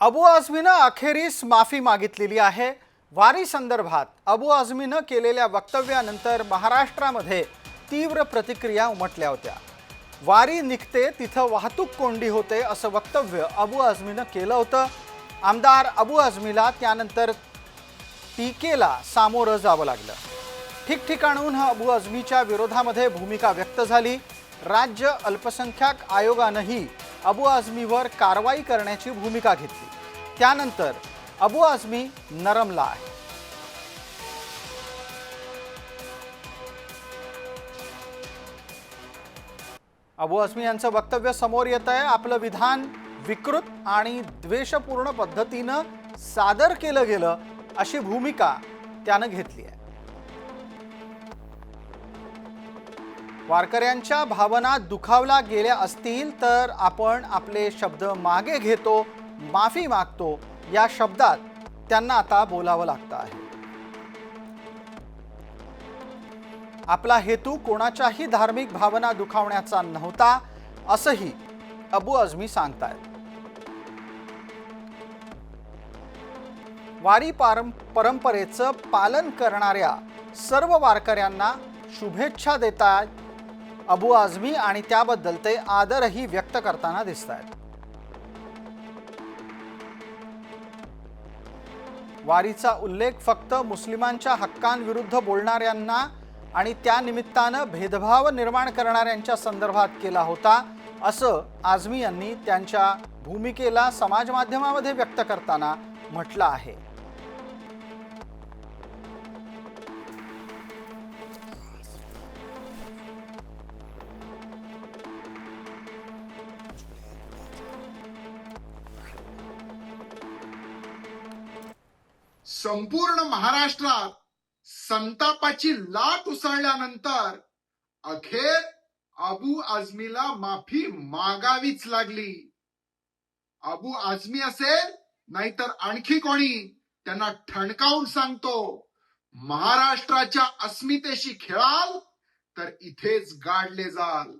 अबू आझमीनं अखेरीस माफी मागितलेली आहे. वारी संदर्भात अबू आझमीनं केलेल्या वक्तव्यानंतर महाराष्ट्रामध्ये तीव्र प्रतिक्रिया उमटल्या होत्या. वारी निघते तिथं वाहतूक कोंडी होते असं वक्तव्य अबू आझमीनं केलं होतं. आमदार अबू आझमीला त्यानंतर टीकेला सामोरं जावं लागलं. ठिकठिकाणून अबू आझमीच्या विरोधामध्ये भूमिका व्यक्त झाली. राज्य अल्पसंख्याक आयोगानंही अबू आझमीवर कारवाई करण्याची भूमिका घेतली. त्यानंतर अबू आझमी नरमला आहे. अबू आझमी यांचं वक्तव्य समोर येत आहे. आपलं विधान विकृत आणि द्वेषपूर्ण पद्धतीनं सादर केलं गेलं अशी भूमिका त्यानं घेतली आहे. वारकऱ्यांच्या भावना दुखावल्या गेल्या असतील तर आपण आपले शब्द मागे घेतो माफी मागतो. या शब्दात त्यांना आता बोलावं लागतं आहे. आपला हेतू कोणाच्याही धार्मिक भावना दुखावण्याचा नव्हता असंही अबू अजमी सांगतायत. वारी पारं परंपरेचं पालन करणाऱ्या सर्व वारकऱ्यांना शुभेच्छा देतात अबू आझमी आणि त्याबद्दल ते आदरही व्यक्त करताना दिसत आहेत वारीचा उल्लेख फक्त मुस्लिमांच्या हक्कांविरुद्ध बोलणाऱ्यांना आणि त्यानिमित्तानं भेदभाव निर्माण करणाऱ्यांच्या संदर्भात केला होता असं आझमी यांनी त्यांच्या भूमिकेला समाज माध्यमामध्ये व्यक्त करताना म्हटलं आहे. संपूर्ण महाराष्ट्रात संतापाची लाट उसळल्यानंतर अखेर अबू आझमीला माफी मागावीच लागली. अबू आझमी असेल नाहीतर आणखी कोणी त्यांना ठणकावून सांगतो महाराष्ट्राच्या अस्मितेशी खेळाल तर इथेच गाडले जाल.